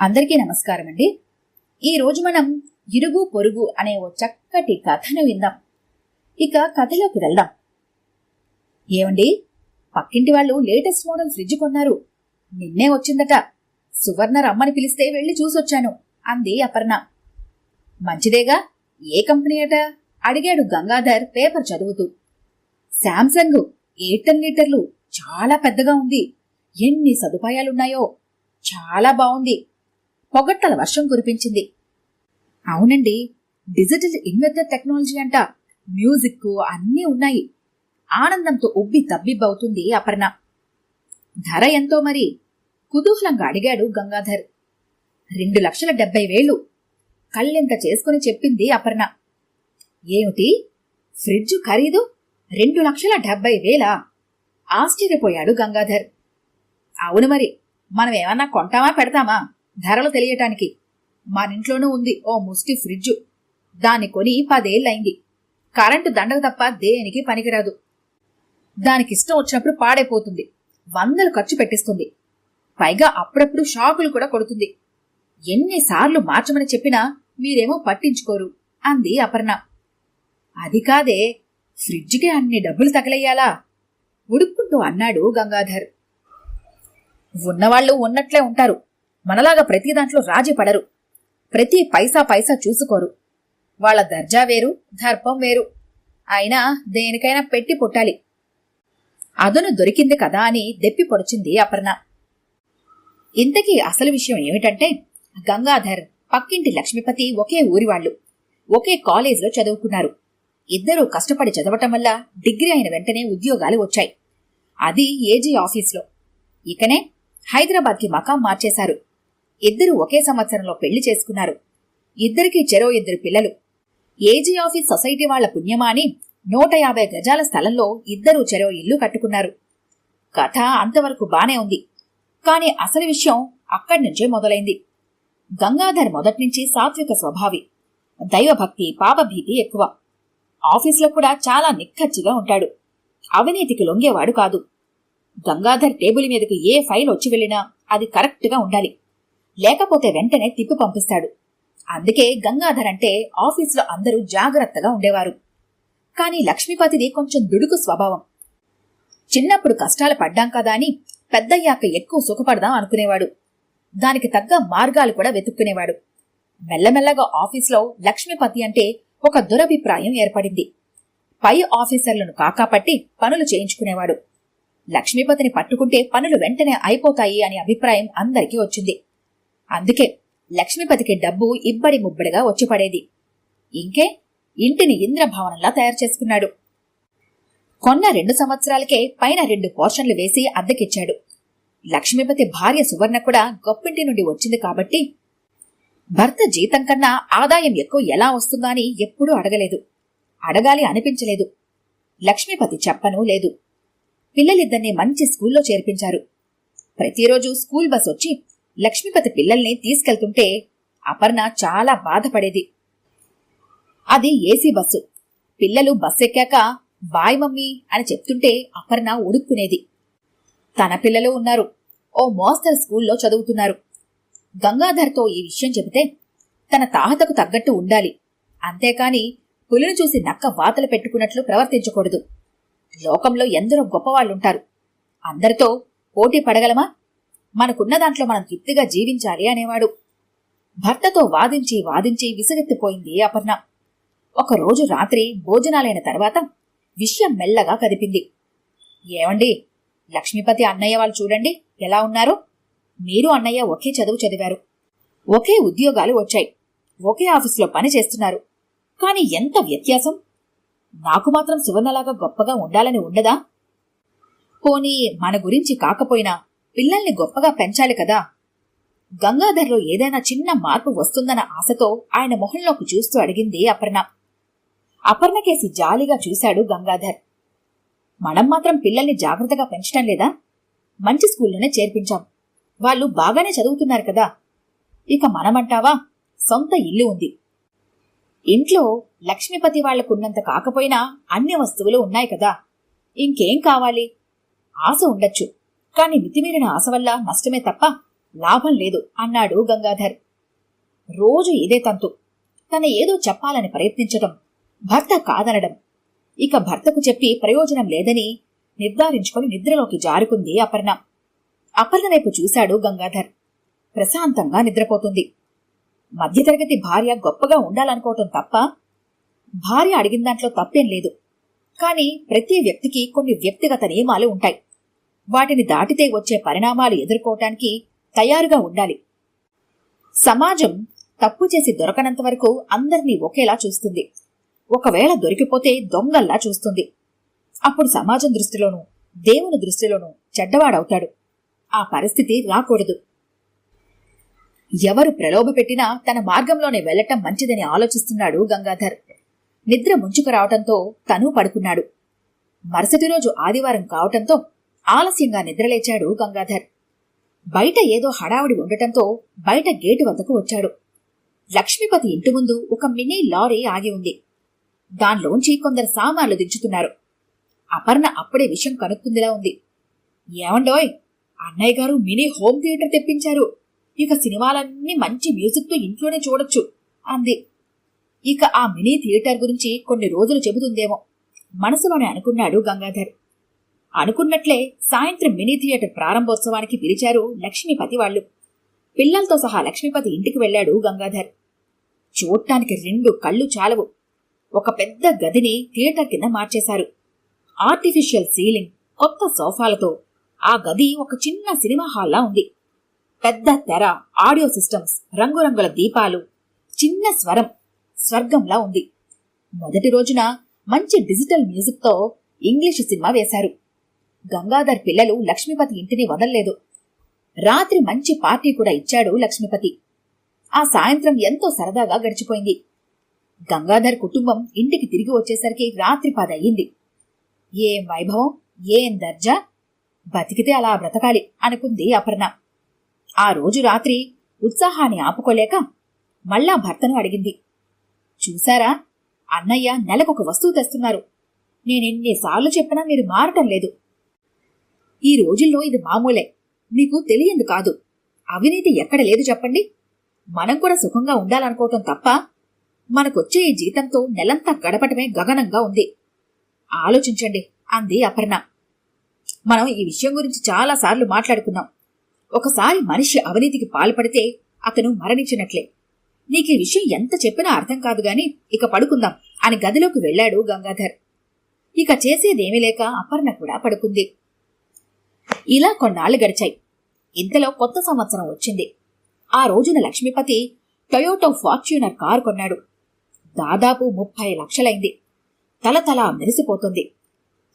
అందరికీ నమస్కారం అండి ఈరోజు మనం ఇరుగు పొరుగు అనే ఓ చక్కటి కథను విందాం. ఇక కథలోకి వెళ్దాం. ఏమండి? పక్కింటి వాళ్ళు లేటెస్ట్ మోడల్ ఫ్రిడ్జ్ కొన్నారు. నిన్నే వచ్చిందట. సువర్ణ రమ్మని పిలిస్తే వెళ్ళి చూసొచ్చాను అంది అపర్ణ. మంచిదేగా? ఏ కంపెనీ అట? అడిగాడు గంగాధర్ పేపర్ చదువుతూ. శాంసంగ్ ఎయిట్ లీటర్లు చాలా పెద్దగా ఉంది. ఎన్ని సదుపాయాలున్నాయో? చాలా బాగుంది. పొగట్టల వర్షం కురిపించింది. అవునండి డిజిటల్ ఇన్వెంటర్ టెక్నాలజీ అంట మ్యూజిక్ అన్నీ ఉన్నాయి. ఆనందంతో ఉబ్బి తబ్బిబ్బవుతుంది అపర్ణ. ధర ఎంతో మరి? కుతూహలంగా అడిగాడు గంగాధర్. రెండు లక్షల డెబ్బై వేలు. కళ్ళెంత చేసుకుని చెప్పింది అపర్ణ. ఏమిటి? ఫ్రిడ్జ్ ఖరీదు? రెండు లక్షల డెబ్బై వేలా? ఆశ్చర్యపోయాడు గంగాధర్. అవును మరి మనం ఏమన్నా కొంటామా పెడతామా? ధరలు తెలియటానికి. మనింట్లోనూ ఉంది ఓ ముష్టి ఫ్రిడ్జు. దాన్ని కొని పదేళ్ళయింది. కరెంటు దండకు తప్ప దేనికి పనికిరాదు. దానికిష్టం వచ్చినప్పుడు పాడైపోతుంది. వందలు ఖర్చు పెట్టిస్తుంది. పైగా అప్పుడప్పుడు షాకులు కూడా కొడుతుంది. ఎన్నిసార్లు మార్చమని చెప్పినా మీరేమో పట్టించుకోరు అంది అపర్ణ. అది కాదే ఫ్రిడ్జ్కి అన్ని డబ్బులు తగలయ్యాలా? ఉడుక్కుంటూ అన్నాడు గంగాధర్. ఉన్నవాళ్ళు ఉన్నట్లే ఉంటారు. మనలాగా ప్రతి దాంట్లో రాజీ పడరు. ప్రతి పైసా పైసా చూసుకోరు. వాళ్ళ దర్జా వేరు దర్పం వేరు. అయినా దేనికైనా పెట్టి పుట్టాలి. అదును దొరికింది కదా అని దెప్పి పొడిచింది అపర్ణ. ఇంతకీ అసలు విషయం ఏమిటంటే గంగాధర్ పక్కింటి లక్ష్మీపతి ఒకే ఊరివాళ్ళు ఒకే కాలేజీలో చదువుకున్నారు. ఇద్దరూ కష్టపడి చదవటం వల్ల డిగ్రీ అయిన వెంటనే ఉద్యోగాలు వచ్చాయి. అది ఏజీ ఆఫీస్లో. ఇకనే హైదరాబాద్కి మకాం మార్చేశారు. ఇద్దరు ఒకే సంవత్సరంలో పెళ్ళి చేసుకున్నారు. ఇద్దరికీ చెరో ఇద్దరు పిల్లలు. ఏజీ ఆఫీస్ సొసైటీ వాళ్ళ పుణ్యమా అని నూట యాభై గజాల స్థలంలో ఇద్దరూ చెరో ఇల్లు కట్టుకున్నారు. కథ అంతవరకు బానే ఉంది. కాని అసలు విషయం అక్కడి నుంచే మొదలైంది. గంగాధర్ మొదట్నుంచి సాత్విక స్వభావి. దైవభక్తి పాపభీతి ఎక్కువ. ఆఫీస్లో కూడా చాలా నిక్కచ్చిగా ఉంటాడు. అవినీతికి లొంగేవాడు కాదు. గంగాధర్ టేబుల్ మీదకి ఏ ఫైల్ వచ్చి వెళ్ళినా అది కరెక్ట్గా ఉండాలి. లేకపోతే వెంటనే తిప్పి పంపిస్తాడు. అందుకే గంగాధర్ అంటే ఆఫీసులో అందరూ జాగ్రత్తగా ఉండేవారు. కానీ లక్ష్మీపతిది కొంచెం దుడుకు స్వభావం. చిన్నప్పుడు కష్టాలు పడ్డాం కదా అని పెద్దయ్యాక ఎక్కువ సుఖపడదాం అనుకునేవాడు. దానికి తగ్గ మార్గాలు కూడా వెతుక్కునేవాడు. మెల్లమెల్లగా ఆఫీస్లో లక్ష్మీపతి అంటే ఒక దురభిప్రాయం ఏర్పడింది. పై ఆఫీసర్లను కాకాపట్టి పనులు చేయించుకునేవాడు. లక్ష్మీపతిని పట్టుకుంటే పనులు వెంటనే అయిపోతాయి అనే అభిప్రాయం అందరికీ వచ్చింది. అందుకే లక్ష్మీపతికి డబ్బు ఇబ్బడి ముబ్బడిగా వచ్చిపడేది. ఇంకే ఇంటిని ఇంద్రభవనంలా తయారు చేసుకున్నాడు. కొన్న రెండు సంవత్సరాలకే పైన రెండు పోర్షన్లు వేసి అద్దెకిచ్చాడు. లక్ష్మీపతి భార్య సువర్ణ కూడా గొప్పింటి నుండి వచ్చింది కాబట్టి భర్త జీతం కన్నా ఆదాయం ఎక్కువ ఎలా వస్తుందా అని ఎప్పుడూ అడగలేదు. అడగాలి అనిపించలేదు. లక్ష్మీపతి చెప్పనూ లేదు. పిల్లలిద్దరినీ మంచి స్కూల్లో చేర్పించారు. ప్రతిరోజు స్కూల్ బస్ వచ్చి లక్ష్మీపతి పిల్లల్ని తీసుకెళ్తుంటే అపర్ణ చాలా బాధపడేది. అది ఏసీ బస్సు. పిల్లలు బస్ ఎక్కాక బాయ్ మమ్మీ అని చెప్తుంటే అపర్ణ ఉడుక్కునేది. తన పిల్లలు ఉన్నారు. ఓ మోస్తరు స్కూల్లో చదువుతున్నారు. గంగాధర్తో ఈ విషయం చెబితే తన తాహతకు తగ్గట్టు ఉండాలి. అంతేకాని పులిని చూసి నక్క వాతలు పెట్టుకున్నట్లు ప్రవర్తించకూడదు. లోకంలో ఎందరో గొప్పవాళ్ళుంటారు అందరితో పోటీ పడగలమా? మనకున్న దాంట్లో మనం తృప్తిగా జీవించాలి అనేవాడు. భర్తతో వాదించి వాదించి విసుగెత్తిపోయింది అపర్ణ. ఒకరోజు రాత్రి భోజనాలైన తర్వాత విషయం మెల్లగా కదిపింది. ఏమండి లక్ష్మీపతి అన్నయ్య వాళ్ళు చూడండి ఎలా ఉన్నారు? మీరు అన్నయ్య ఒకే చదువు చదివారు. ఒకే ఉద్యోగాలు వచ్చాయి. ఒకే ఆఫీసులో పని చేస్తున్నారు. కాని ఎంత వ్యత్యాసం? నాకు మాత్రం సువర్ణలాగా గొప్పగా ఉండాలని ఉండదా? పోనీ మన గురించి కాకపోయినా పిల్లల్ని గొప్పగా పెంచాలి కదా. గంగాధర్లో ఏదైనా చిన్న మార్పు వస్తుందన్న ఆశతో ఆయన మొహంలోకి చూస్తూ అడిగింది అపర్ణ. అపర్ణకేసి జాలిగా చూశాడు గంగాధర్. మనం మాత్రం పిల్లల్ని జాగ్రత్తగా పెంచటం లేదా? మంచి స్కూల్లోనే చేర్పించాం. వాళ్ళు బాగానే చదువుతున్నారు కదా. ఇక మనమంటావా? సొంత ఇల్లు ఉంది. ఇంట్లో లక్ష్మీపతి వాళ్ళకున్నంత కాకపోయినా అన్ని వస్తువులు ఉన్నాయి కదా. ఇంకేం కావాలి? ఆశ ఉండొచ్చు. కాని మితిమీరిన ఆశ వల్ల నష్టమే తప్ప లాభం లేదు అన్నాడు గంగాధర్. రోజు ఇదే తంతు. తన ఏదో చెప్పాలని ప్రయత్నించటం భర్త కాదనడం. ఇక భర్తకు చెప్పి ప్రయోజనం లేదని నిర్ధారించుకుని నిద్రలోకి జారుకుంది అపర్ణ. అపర్ణ వైపు చూశాడు గంగాధర్. ప్రశాంతంగా నిద్రపోతుంది. మధ్యతరగతి భార్య గొప్పగా ఉండాలనుకోవటం తప్ప భార్య అడిగిన దాంట్లో తప్పేం లేదు. కానీ ప్రతి వ్యక్తికి కొన్ని వ్యక్తిగత నియమాలు ఉంటాయి. వాటిని దాటితే వచ్చే పరిణామాలు ఎదుర్కోవటానికి తయారుగా ఉండాలి. సమాజం తప్పు చేసి దొరకనంత వరకు అందరినీ ఒకేలా చూస్తుంది. ఒకవేళ దొరికిపోతే దొంగల్లా చూస్తుంది. అప్పుడు సమాజం దృష్టిలోనూ దేవుని దృష్టిలోనూ చెడ్డవాడవుతాడు. ఆ పరిస్థితి రాకూడదు. ఎవరు ప్రలోభ పెట్టినా తన మార్గంలోనే వెళ్ళటం మంచిదని ఆలోచిస్తున్నాడు గంగాధర్. నిద్ర ముంచుకు రావటంతో తనూ పడుకున్నాడు. మరుసటి రోజు ఆదివారం కావటంతో ఆలస్యంగా నిద్రలేచాడు గంగాధర్. బయట ఏదో హడావుడి ఉండటంతో బయట గేటు వద్దకు వచ్చాడు. లక్ష్మీపతి ఇంటి ముందు ఒక మినీ లారీ ఆగి ఉంది. దానిలోంచి కొందరు సామాన్లు దించుతున్నారు. అపర్ణ అప్పుడే విషయం కనుక్కుందిలా ఉంది. ఏమండోయ్ అన్నయ్య గారు మినీ హోమ్ థియేటర్ తెప్పించారు. ఇక సినిమాలన్నీ మంచి మ్యూజిక్తో ఇంట్లోనే చూడొచ్చు అంది. ఇక ఆ మినీ థియేటర్ గురించి కొన్ని రోజులు చెబుతుందేమో మనసులోనే అనుకున్నాడు గంగాధర్. అనుకున్నట్లే సాయంత్రం మినీ థియేటర్ ప్రారంభోత్సవానికి పిలిచారు లక్ష్మీపతి వాళ్ళు. పిల్లలతో సహా లక్ష్మీపతి ఇంటికి వెళ్ళాడు గంగాధర్. చూడటానికి రెండు కళ్ళు చాలవు. ఒక పెద్ద గదిని థియేటర్ కింద మార్చేశారు. ఆర్టిఫిషియల్ సీలింగ్ కొత్త సోఫాలతో. ఆ గది ఒక చిన్న సినిమా హాల్లా ఉంది. పెద్ద తెర ఆడియో సిస్టమ్స్ రంగురంగుల దీపాలు చిన్న స్వరం స్వర్గంలా ఉంది. మొదటి రోజున మంచి డిజిటల్ మ్యూజిక్తో ఇంగ్లీషు సినిమా వేశారు. గంగాధర్ పిల్లలు లక్ష్మీపతి ఇంటిని వదల్లేదు. రాత్రి మంచి పార్టీ కూడా ఇచ్చాడు లక్ష్మీపతి. ఆ సాయంత్రం ఎంతో సరదాగా గడిచిపోయింది. గంగాధర్ కుటుంబం ఇంటికి తిరిగి వచ్చేసరికి రాత్రి పదయ్యింది. ఏం వైభవం? ఏం దర్జా? బతికితే అలా బ్రతకాలి అనుకుంది అపర్ణ. ఆ రోజు రాత్రి ఉత్సాహాన్ని ఆపుకోలేక మళ్ళా భర్తను అడిగింది. చూశారా? అన్నయ్య నెలకొక వస్తువు తెస్తున్నారు. నేనెన్నిసార్లు చెప్పినా మీరు మారటం లేదు. ఈ రోజుల్లో ఇది మామూలే. మీకు తెలియంది కాదు. అవినీతి ఎక్కడ లేదు చెప్పండి. మనం కూడా సుఖంగా ఉండాలనుకోవటం తప్ప మనకొచ్చే ఈ జీతంతో నెలంతా గడపటమే గగనంగా ఉంది. ఆలోచించండి అంది అపర్ణ. మనం ఈ విషయం గురించి చాలాసార్లు మాట్లాడుకున్నాం. ఒకసారి మనిషి అవినీతికి పాల్పడితే అతను మరణించినట్లే. నీకు ఈ విషయం ఎంత చెప్పినా అర్థం కాదు గాని ఇక పడుకుందాం అని గదిలోకి వెళ్ళాడు గంగాధర్. ఇక చేసేదేమీ లేక అపర్ణ కూడా పడుకుంది. ఇలా కొన్నాళ్ళు గడిచాయి. ఇంతలో కొత్త సంవత్సరం వచ్చింది. ఆ రోజున లక్ష్మీపతి టొయోటో ఫార్చ్యూనర్ కారు కొన్నాడు. దాదాపు ముప్పై లక్షలైంది. తల తల మెరిసిపోతుంది.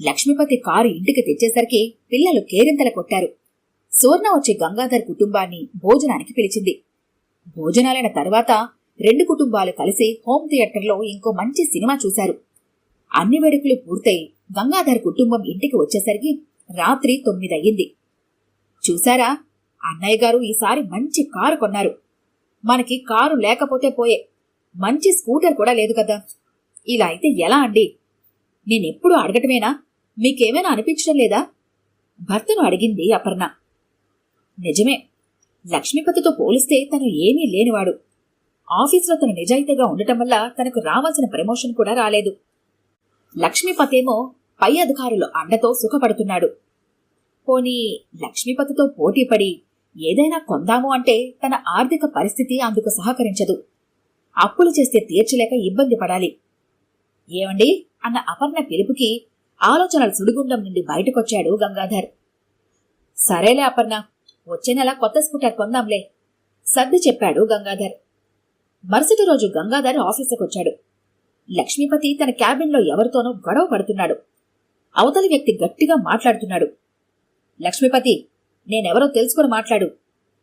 లక్ష్మీపతి కారు ఇంటికి తెచ్చేసరికి పిల్లలు కేరింతల కొట్టారు. సువర్ణ వచ్చి గంగాధర్ కుటుంబాన్ని భోజనానికి పిలిచింది. భోజనాలైన తర్వాత రెండు కుటుంబాలు కలిసి హోమ్ థియేటర్లో ఇంకో మంచి సినిమా చూశారు. అన్ని వేడుకలు పూర్తయి గంగాధర్ కుటుంబం ఇంటికి వచ్చేసరికి రాత్రి తొమ్మిదయ్యింది. చూశారా? అన్నయ్య గారు ఈసారి మంచి కారు కొన్నారు. మనకి కారు లేకపోతే పోయే. మంచి స్కూటర్ కూడా లేదు కదా. ఇలా అయితే ఎలా అండి? నేనెప్పుడు అడగటమేనా? మీకేమైనా అనిపించడం లేదా? భర్తను అడిగింది అపర్ణ. నిజమే. లక్ష్మీపతితో పోలిస్తే తను ఏమీ లేనివాడు. ఆఫీసులో తను నిజాయితీగా ఉండటం వల్ల తనకు రావాల్సిన ప్రమోషన్ కూడా రాలేదు. లక్ష్మీపతేమో పై అధికారులు అండతో సుఖపడుతున్నాడు. పోనీ లక్ష్మీపతితో పోటీపడి ఏదైనా కొందాము అంటే తన ఆర్థిక పరిస్థితి అందుకు సహకరించదు. అప్పులు చేస్తే తీర్చలేక ఇబ్బంది పడాలి. ఏమండి? అన్న అపర్ణ పిలుపుకి ఆలోచనల సుడిగుండం నుండి బయటకొచ్చాడు గంగాధర్. సరేలే అపర్ణ వచ్చే నెల కొత్త స్కూటర్ కొందాంలే సర్ది చెప్పాడు గంగాధర్. మరుసటి రోజు గంగాధర్ ఆఫీసుకు వచ్చాడు లక్ష్మీపతి తన క్యాబిన్లో ఎవరితోనో గొడవ పడుతున్నాడు. అవతలి వ్యక్తి గట్టిగా మాట్లాడుతున్నాడు. లక్ష్మీపతి నేనెవరో తెలుసుకుని మాట్లాడు.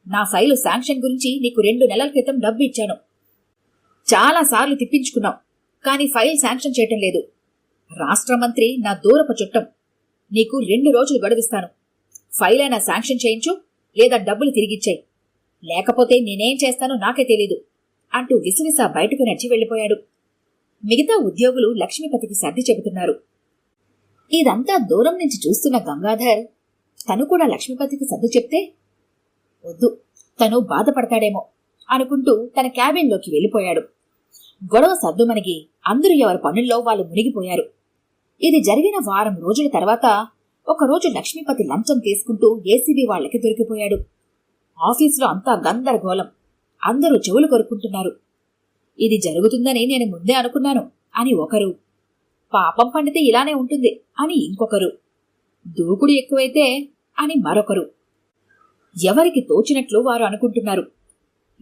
నా ఫైలు శాంక్షన్ గురించి నీకు రెండు నెలల క్రితం డబ్బు ఇచ్చాను. చాలా సార్లు తిప్పించుకున్నావు కానీ ఫైల్ శాంక్షన్ చేయటం లేదు. రాష్ట్ర మంత్రి నా దూరపు చుట్టం. నీకు రెండు రోజులు గడువిస్తాను. ఫైల్ అయినా శాంక్షన్ చేయించు లేదా డబ్బులు తిరిగిచ్చాయి. లేకపోతే నేనేం చేస్తానో నాకే తెలీదు అంటూ విసివిస బయటకు నడిచి వెళ్ళిపోయాడు మిగతా ఉద్యోగులు లక్ష్మీపతికి సర్ది చెబుతున్నారు. ఇదంతా దూరం నుంచి చూస్తున్న గంగాధర్ తను కూడా లక్ష్మీపతికి సర్ది చెప్తే వద్దు తను బాధపడతాడేమో అనుకుంటూ తన క్యాబిన్లోకి వెళ్ళిపోయాడు. గొడవ సర్దుమణిగి అందరూ ఎవరి పనుల్లో వాళ్ళు మునిగిపోయారు. ఇది జరిగిన వారం రోజుల తర్వాత ఒకరోజు లక్ష్మీపతి లంచం తీసుకుంటూ ఏసీబీ వాళ్ళకి దొరికిపోయాడు. ఆఫీసులో అంతా గందరగోళం. అందరూ చెవులు కొరుకుంటున్నారు ఇది జరుగుతుందని నేను ముందే అనుకున్నాను అని ఒకరు పాపం పండితే ఇలానే ఉంటుంది అని ఇంకొకరు. దూకుడు ఎక్కువైతే అని మరొకరు. ఎవరికి తోచినట్లు వారు అనుకుంటున్నారు.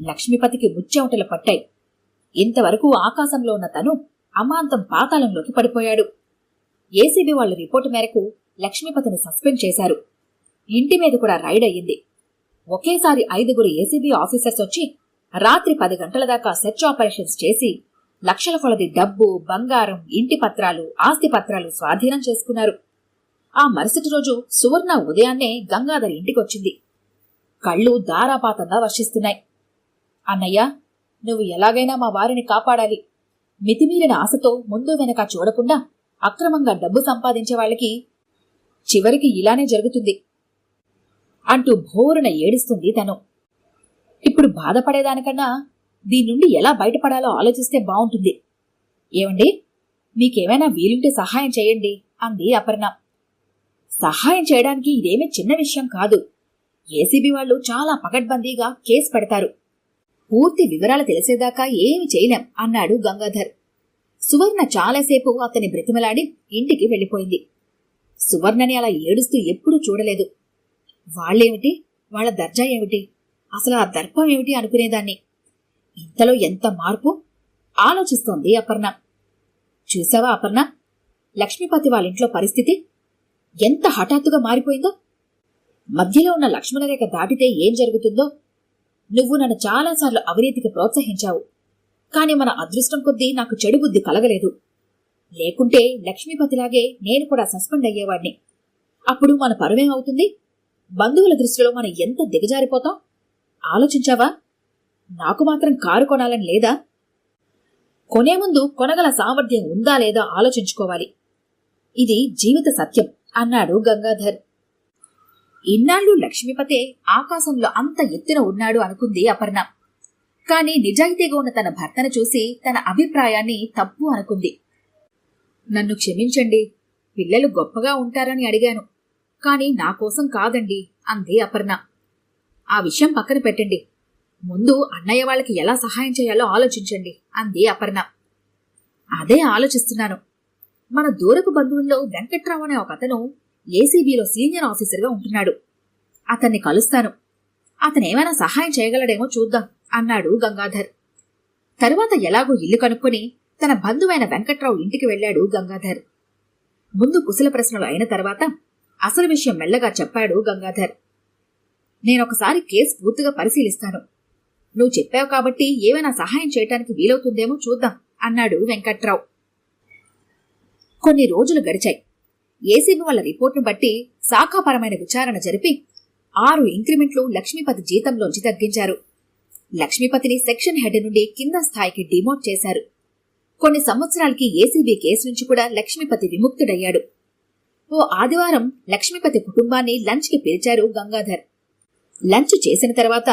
లక్ష్మీపతికి ముచ్చెమటలు పట్టాయి. ఇంతవరకు ఆకాశంలో ఉన్న తను అమాంతం పాతాళంలోకి పడిపోయాడు. ఏసీబీ వాళ్ళ రిపోర్టు మేరకు లక్ష్మీపతిని సస్పెండ్ చేశారు. ఇంటి మీద కూడా రైడ్ అయ్యింది. ఒకేసారి ఐదుగురు ఏసీబీ ఆఫీసర్స్ వచ్చి రాత్రి పది గంటల దాకా సెర్చ్ ఆపరేషన్స్ చేసి లక్షల కొలది డబ్బు బంగారం ఇంటి పత్రాలు ఆస్తి పత్రాలు స్వాధీనం చేసుకున్నారు. ఆ మరుసటి రోజు సువర్ణ ఉదయాన్నే గంగాధర్ ఇంటికొచ్చింది. కళ్ళు దారాపాతంగా వర్షిస్తున్నాయి. అన్నయ్య నువ్వు ఎలాగైనా మా వారిని కాపాడాలి. మితిమీరిన ఆశతో ముందు వెనక చూడకుండా అక్రమంగా డబ్బు సంపాదించే వాళ్ళకి చివరికి ఇలానే జరుగుతుంది అంటూ భోరున ఏడుస్తుంది తను. ఇప్పుడు బాధపడేదానికన్నా దీని నుండి ఎలా బయటపడాలో ఆలోచిస్తే బాగుంటుంది. ఏమండి? మీకేమైనా వీలుంటే సహాయం చేయండి అంది అపర్ణ. సహాయం చేయడానికి ఇదేమీ చిన్న విషయం కాదు. ఏసీబీ వాళ్ళు చాలా పకడ్బందీగా కేసు పెడతారు. పూర్తి వివరాలు తెలిసేదాకా ఏమి చేయలేం అన్నాడు గంగాధర్. సువర్ణ చాలాసేపు అతని బ్రతిమలాడి ఇంటికి వెళ్ళిపోయింది. సువర్ణని అలా ఏడుస్తూ ఎప్పుడూ చూడలేదు. వాళ్ళేమిటి? వాళ్ళ దర్జా ఏమిటి? అసలు ఆ దర్పం ఏమిటి అనుకునేదాన్ని? ఇంతలో ఎంత మార్పు? ఆలోచిస్తోంది అపర్ణ. చూసావా అపర్ణ? లక్ష్మీపతి వాళ్ళింట్లో పరిస్థితి? ఎంత హఠాత్తుగా మారిపోయిందో? మధ్యలో ఉన్న లక్ష్మణరేఖ దాటితే ఏం జరుగుతుందో? నువ్వు నన్ను చాలాసార్లు అవినీతికి ప్రోత్సహించావు. కాని మన అదృష్టం కొద్దీ నాకు చెడు బుద్ధి కలగలేదు. లేకుంటే లక్ష్మీపతిలాగే నేను కూడా సస్పెండ్ అయ్యేవాడిని. అప్పుడు మన పరువేం అవుతుంది? బంధువుల దృష్టిలో మనం ఎంత దిగజారిపోతాం? ఆలోచించావా? నాకు మాత్రం కారు కొనాలని లేదా? కొనే ముందు కొనగల సామర్థ్యం ఉందా లేదా ఆలోచించుకోవాలి. ఇది జీవిత సత్యం అన్నాడు గంగాధర్. ఇన్నాళ్ళు లక్ష్మీపతే ఆకాశంలో అంత ఎత్తున ఉన్నాడు అనుకుంది అపర్ణ. కాని నిజాయితీగా ఉన్న తన భర్తను చూసి తన అభిప్రాయాన్ని తప్పు అనుకుంది. నన్ను క్షమించండి పిల్లలు గొప్పగా ఉంటారని అడిగాను. కాని నా కోసం కాదండి అంది అపర్ణ. ఆ విషయం పక్కన పెట్టండి. ముందు అన్నయ్య వాళ్ళకి ఎలా సహాయం చేయాలో ఆలోచించండి అంది అపర్ణ. అదే ఆలోచిస్తున్నాను. మన దూరపు బంధువుల్లో వెంకట్రావు అనే ఒక అతను ఏసీబీలో సీనియర్ ఆఫీసర్గా ఉంటున్నాడు. అతన్ని కలుస్తాను. అతనేమైనా సహాయం చేయగలడేమో చూద్దాం అన్నాడు గంగాధర్. తరువాత ఎలాగో ఇల్లు కనుక్కొని తన బంధువైన వెంకట్రావు ఇంటికి వెళ్ళాడు గంగాధర్. ముందు కుశల ప్రశ్నలు అయిన తర్వాత అసలు విషయం మెల్లగా చెప్పాడు గంగాధర్. నేనొకసారి కేసు పూర్తిగా పరిశీలిస్తాను. నువ్వు చెప్పావు కాబట్టి ఏమైనా సహాయం చేయటానికి వీలవుతుందేమో చూద్దాం అన్నాడు వెంకట్రావు. కొన్ని రోజులు గడిచాయి. ఏసీబీ వాళ్ళ రిపోర్టును బట్టి శాఖాపరమైన విచారణ జరిపి ఆరు ఇంక్రిమెంట్లు లక్ష్మీపతి జీతంలోంచి తగ్గించారు. లక్ష్మీపతిని సెక్షన్ హెడ్ నుండి కింద స్థాయికి డిమోట్ చేశారు. కొన్ని సంవత్సరాలకి ఏసీబీ కేసు నుంచి కూడా లక్ష్మీపతి విముక్తుడయ్యాడు. ఓ ఆదివారం లక్ష్మీపతి కుటుంబాన్ని లంచ్కి పిలిచారు గంగాధర్. లంచ్ చేసిన తర్వాత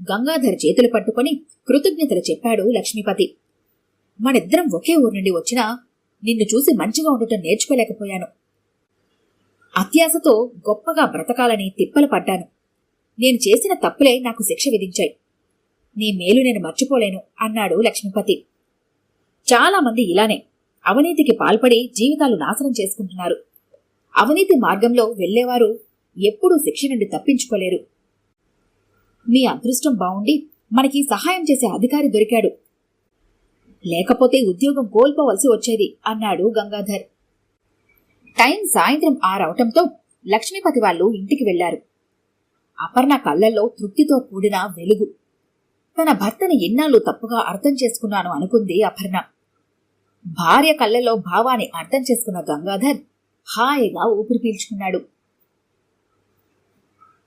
గంగాధర్ చేతులు పట్టుకొని కృతజ్ఞతలు చెప్పాడు లక్ష్మీపతి. మనిద్దరం ఒకే ఊరు నుండి వచ్చినా నిన్ను చూసి మంచిగా ఉండటం నేర్చుకోలేకపోయాను. అత్యాశతో గొప్పగా బ్రతకాలని తిప్పలు పడ్డాను. నేను చేసిన తప్పులే నాకు శిక్ష విధించాయి. నీ మేలు నేను మర్చిపోలేను అన్నాడు లక్ష్మీపతి. చాలామంది ఇలానే అవినీతికి పాల్పడి జీవితాలు నాశనం చేసుకుంటున్నారు. అవినీతి మార్గంలో వెళ్ళేవారు ఎప్పుడూ శిక్ష నుండి తప్పించుకోలేరు. మీ అదృష్టం బావుండి మనకి సహాయం చేసే అధికారి దొరికాడు. లేకపోతే ఉద్యోగం కోల్పోవలసి వచ్చేది అన్నాడు గంగాధర్. టైం సాయంత్రం ఆరవటంతో లక్ష్మీపతి వాళ్ళు ఇంటికి వెళ్ళారు అపర్ణ కళ్ళల్లో తృప్తితో కూడిన వెలుగు. తన భర్తని ఎన్నాళ్ళు తప్పుగా అర్థం చేసుకున్నాను అనుకుంది అపర్ణ. భార్య కళ్ళల్లో భావాన్ని అర్థం చేసుకున్న గంగాధర్ హాయిగా ఊపిరి పీల్చుకున్నాడు.